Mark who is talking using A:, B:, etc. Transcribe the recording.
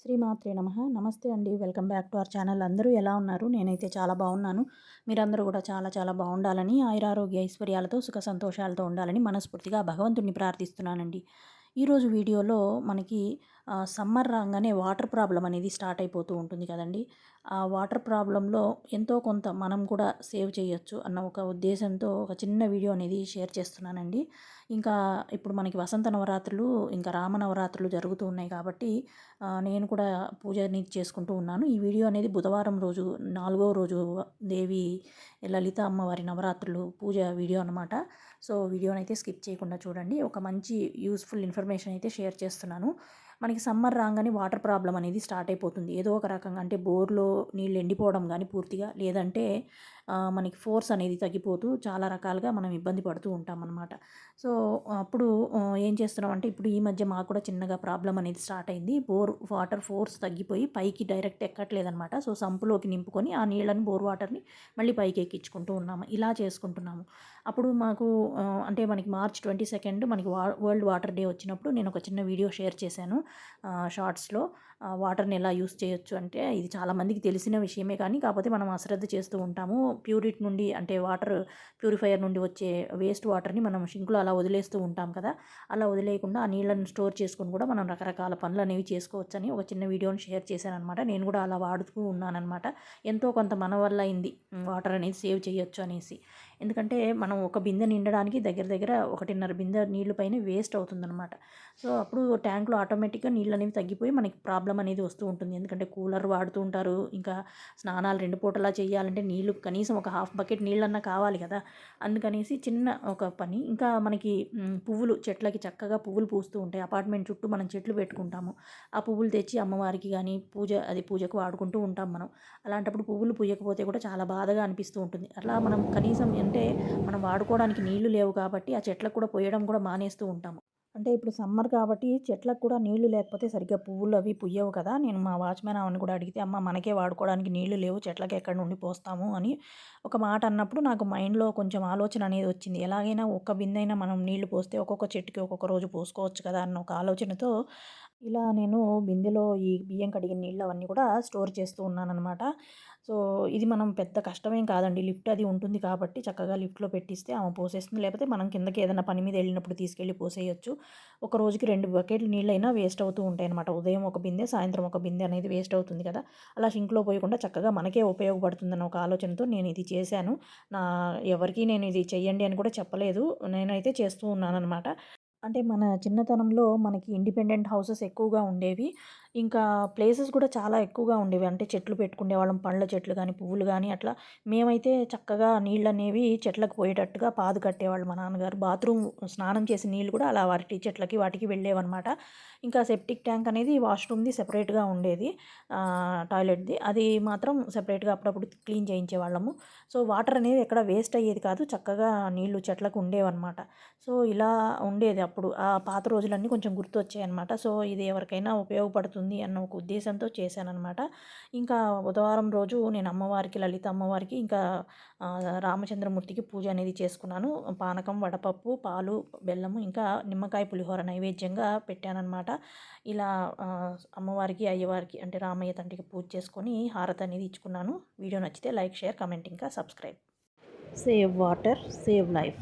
A: శ్రీమాత్రే నమ. నమస్తే అండి. Welcome back to our channel. అందరూ ఎలా ఉన్నారు? నేనైతే చాలా బాగున్నాను. మీరందరూ కూడా చాలా చాలా బాగుండాలని ఆయురారోగ్య ఐశ్వర్యాలతో సుఖ సంతోషాలతో ఉండాలని మనస్ఫూర్తిగా భగవంతుడిని ప్రార్థిస్తున్నానండి. ఈరోజు వీడియోలో మనకి సమ్మర్ రాగానే వాటర్ ప్రాబ్లం అనేది స్టార్ట్ అయిపోతూ ఉంటుంది కదండి. ఆ వాటర్ ప్రాబ్లంలో ఎంతో కొంత మనం కూడా సేవ్ చేయొచ్చు అన్న ఒక ఉద్దేశంతో ఒక చిన్న వీడియో అనేది షేర్ చేస్తున్నానండి. ఇంకా ఇప్పుడు మనకి వసంత నవరాత్రులు ఇంకా రామ నవరాత్రులు జరుగుతూ ఉన్నాయి కాబట్టి నేను కూడా పూజని చేసుకుంటూ ఉన్నాను. ఈ వీడియో అనేది బుధవారం రోజు నాలుగో రోజు దేవి లలిత అమ్మవారి నవరాత్రులు పూజ వీడియో అనమాట సో వీడియోనైతే స్కిప్ చేయకుండా చూడండి. ఒక మంచి యూస్ఫుల్ ఇన్ఫర్మేషన్ అయితే షేర్ చేస్తున్నాను. మనకి సమ్మర్ రాగానే వాటర్ ప్రాబ్లం అనేది స్టార్ట్ అయిపోతుంది. ఏదో ఒక రకంగా అంటే బోర్లో నీళ్ళు ఎండిపోవడం కానీ పూర్తిగా లేదంటే మనకి ఫోర్స్ అనేది తగ్గిపోతూ చాలా రకాలుగా మనం ఇబ్బంది పడుతూ ఉంటాం అనమాట సో అప్పుడు ఏం చేస్తున్నాం అంటే ఇప్పుడు ఈ మధ్య మాకు కూడా చిన్నగా ప్రాబ్లం అనేది స్టార్ట్ అయింది. బోర్ వాటర్ ఫోర్స్ తగ్గిపోయి పైకి డైరెక్ట్ ఎక్కట్లేదనమాట సో సంపులోకి నింపుకొని ఆ నీళ్ళని బోర్ వాటర్ని మళ్ళీ పైకి ఎక్కించుకుంటూ ఉన్నాము. ఇలా చేసుకుంటున్నాము. అప్పుడు మాకు అంటే మనకి మార్చ్ ట్వంటీ సెకండ్ మనకి వరల్డ్ వాటర్ డే వచ్చినప్పుడు నేను ఒక చిన్న వీడియో షేర్ చేశాను. షార్ట్స్లో. వాటర్ని ఎలా యూస్ చేయొచ్చు అంటే ఇది చాలామందికి తెలిసిన విషయమే కానీ కాకపోతే మనం అశ్రద్ధ చేస్తూ ఉంటాము. ప్యూరిట్ నుండి అంటే వాటర్ ప్యూరిఫైయర్ నుండి వచ్చే వేస్ట్ వాటర్ని మనం షింకులో అలా వదిలేస్తూ ఉంటాం కదా. అలా వదిలేయకుండా ఆ నీళ్ళని స్టోర్ చేసుకుని కూడా మనం రకరకాల పనులు అనేవి చేసుకోవచ్చని ఒక చిన్న వీడియోని షేర్ చేశానమాట నేను కూడా అలా వాడుతూ ఉన్నానమాట ఎంతో కొంత మన వల్ల అయింది వాటర్ అనేది సేవ్ చేయొచ్చు అనేసి. ఎందుకంటే మనం ఒక బిందె నిండడానికి దగ్గర దగ్గర ఒకటిన్నర బిందె నీళ్ళు పైన వేస్ట్ అవుతుందన్నమాట. సో అప్పుడు ట్యాంక్లో ఆటోమేటిక్గా నీళ్ళు అనేవి తగ్గిపోయి మనకి ప్రాబ్లం అనేది వస్తూ ఉంటుంది. ఎందుకంటే కూలర్ వాడుతూ ఉంటారు. ఇంకా స్నానాలు రెండు పూటలా చేయాలంటే నీళ్ళు కనీసం ఒక హాఫ్ బకెట్ నీళ్ళన్నా కావాలి కదా. అందుకనేసి చిన్న ఒక పని. ఇంకా మనకి పువ్వులు చెట్లకి చక్కగా పువ్వులు పూస్తూ ఉంటాయి. అపార్ట్మెంట్ చుట్టూ మనం చెట్లు పెట్టుకుంటాము. ఆ పువ్వులు తెచ్చి అమ్మవారికి కానీ పూజ అది పూజకు వాడుకుంటూ ఉంటాం మనం. అలాంటప్పుడు పువ్వులు పూయకపోతే కూడా చాలా బాధగా అనిపిస్తూ ఉంటుంది. అలా మనం కనీసం అంటే మనం వాడుకోవడానికి నీళ్ళు లేవు కాబట్టి ఆ చెట్లకు కూడా పోయడం కూడా మానేస్తూ ఉంటాము. అంటే ఇప్పుడు సమ్మర్ కాబట్టి చెట్లకు కూడా నీళ్ళు లేకపోతే సరిగ్గా పువ్వులు అవి పుయ్యవు కదా. నేను మా వాచ్మెన్ ఆమెను కూడా అడిగితే అమ్మ మనకే వాడుకోవడానికి నీళ్ళు లేవు చెట్లకి ఎక్కడ నుండి పోస్తాము అని ఒక మాట అన్నప్పుడు నాకు మైండ్లో కొంచెం ఆలోచన అనేది వచ్చింది. ఎలాగైనా ఒక్క బిందైనా మనం నీళ్ళు పోస్తే ఒక్కొక్క చెట్టుకి ఒక్కొక్క రోజు పోసుకోవచ్చు కదా అన్న ఒక ఆలోచనతో ఇలా నేను బిందెలో ఈ బియ్యం కడిగిన నీళ్ళు అవన్నీ కూడా స్టోర్ చేస్తూ ఉన్నాను అనమాట సో ఇది మనం పెద్ద కష్టమేం కాదండి. లిఫ్ట్ అది ఉంటుంది కాబట్టి చక్కగా లిఫ్ట్లో పెట్టిస్తే ఆమె పోసేస్తుంది. లేకపోతే మనం కిందకి ఏదైనా పని మీద వెళ్ళినప్పుడు తీసుకెళ్ళి పోసేయచ్చు. ఒక రోజుకి రెండు బకెట్లు నీళ్ళైనా వేస్ట్ అవుతూ ఉంటాయి అనమాట ఉదయం ఒక బిందె సాయంత్రం ఒక బిందె అనేది వేస్ట్ అవుతుంది కదా. అలా షింక్లో పోయకుండా చక్కగా మనకే ఉపయోగపడుతుందన్న ఒక ఆలోచనతో నేను ఇది చేశాను. నా ఎవరికీ నేను ఇది చెయ్యండి అని కూడా చెప్పలేదు. నేనైతే చేస్తూ ఉన్నానన్నమాట. అంటే మన చిన్నతనంలో మనకి ఇండిపెండెంట్ హౌసెస్ ఎక్కువగా ఉండేవి. ఇంకా ప్లేసెస్ కూడా చాలా ఎక్కువగా ఉండేవి. అంటే చెట్లు పెట్టుకునే వాళ్ళం పండ్ల చెట్లు కానీ పువ్వులు కానీ అట్లా. మేమైతే చక్కగా నీళ్ళు అనేవి చెట్లకు పోయేటట్టుగా పాదు కట్టేవాళ్ళు మా నాన్నగారు. బాత్రూమ్ స్నానం చేసే నీళ్ళు కూడా అలా వాటి చెట్లకి వాటికి వెళ్ళేవన్నమాట. ఇంకా సెప్టిక్ ట్యాంక్ అనేది వాష్రూమ్ది సెపరేట్గా ఉండేది టాయిలెట్ది. అది మాత్రం సెపరేట్గా అప్పుడప్పుడు క్లీన్ చేయించేవాళ్ళము. సో వాటర్ అనేది ఎక్కడ వేస్ట్ అయ్యేది కాదు. చక్కగా నీళ్ళు చెట్లకు ఉండేవన్నమాట. సో ఇలా ఉండేది అప్పుడు. ఆ పాత రోజులన్నీ కొంచెం గుర్తొచ్చాయి అనమాట సో ఇది ఎవరికైనా ఉపయోగపడుతుంది అవుతుంది అన్న ఒక ఉద్దేశంతో చేశాననమాట ఇంకా బుధవారం రోజు నేను అమ్మవారికి లలిత అమ్మవారికి ఇంకా రామచంద్రమూర్తికి పూజ అనేది చేసుకున్నాను. పానకం వడపప్పు పాలు బెల్లము ఇంకా నిమ్మకాయ పులిహోర నైవేద్యంగా పెట్టానన్నమాట. ఇలా అమ్మవారికి అయ్యవారికి అంటే రామయ్య తండ్రికి పూజ చేసుకొని హారత అనేది ఇచ్చుకున్నాను. వీడియో నచ్చితే లైక్ షేర్ కమెంట్ ఇంకా subscribe. Save water save life